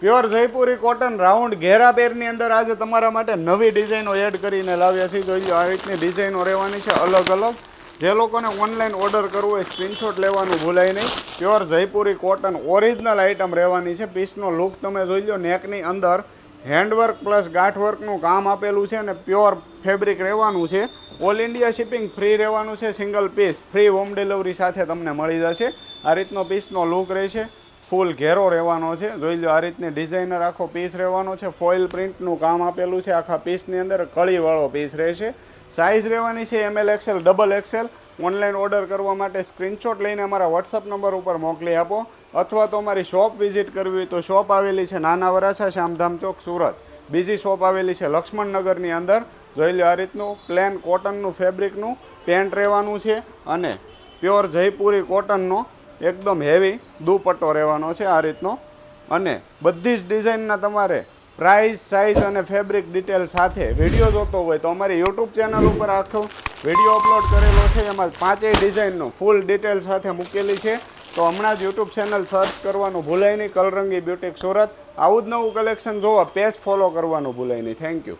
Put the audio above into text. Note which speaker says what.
Speaker 1: Pure Jaipuri cotton round ઘેરા પેરની અંદર આજે તમારા માટે નવી ડિઝાઇનો એડ કરીને લાવ્યા છીએ જોઈ લો આ રીતની ડિઝાઇનો રહેવાની છે અલગ અલગ. જે લોકોને ઓનલાઈન ઓર્ડર કરવું હોય સ્ક્રીનશોટ લેવાનું ભૂલાય નહીં. Pure Jaipuri cotton original item રહેવાની છે. પીસનો લુક તમે જોઈ લો નેકની અંદર હેન્ડવર્ક પ્લસ ગાંઠવર્કનું કામ આપેલું છે અને પ્યોર ફેબ્રિક રહેવાનું છે. ઓલ ઇન્ડિયા શિપિંગ ફ્રી રહેવાનું છે single piece free home delivery સાથે તમને મળી જશે. આ રીતનો પીસનો લુક રહેશે. ફૂલ ઘેરો રહેવાનો છે. જોઈ લો આ રીતની ડિઝાઇનર આખો પીસ રહેવાનો છે. ફોઇલ પ્રિન્ટનું કામ આપેલું છે. આખા પીસની અંદર કળીવાળો પીસ રહેશે. સાઇઝ રહેવાની છે ML XL double XL. Online order કરવા માટે સ્ક્રીનશોટ લઈને અમારા વોટ્સઅપ નંબર ઉપર મોકલી આપો. અથવા તો અમારી શોપ વિઝિટ કરવી હોય તો શોપ આવેલી છે નાના વરાછા, શ્યામધામ ચોક, સુરત. બીજી શોપ આવેલી છે લક્ષ્મણનગરની અંદર. જોઈ લો આ રીતનું પ્લેન કોટનનું ફેબ્રિકનું પેન્ટ રહેવાનું છે. અને પ્યોર જયપુરી કોટનનો એકદમ હેવી દુપટ્ટો રહેવાનો છે આ રીતનો. અને બધી જ ડિઝાઇનના તમારે પ્રાઇસ સાઇઝ અને ફેબ્રિક ડિટેલ સાથે વીડિયો જોતો હોય તો અમારી યુટ્યુબ ચેનલ ઉપર આખો વીડિયો અપલોડ કરેલો છે. એમાં પાંચેય ડિઝાઇનનો ફૂલ ડિટેલ સાથે મૂકેલી છે. તો હમણાં જ યુટ્યુબ ચેનલ સર્ચ કરવાનું ભૂલાય નહીં. કલરંગી બ્યુટિક સુરત. આવું જ નવું કલેક્શન જોવા પેજ ફોલો કરવાનું ભૂલાય નહીં. Thank you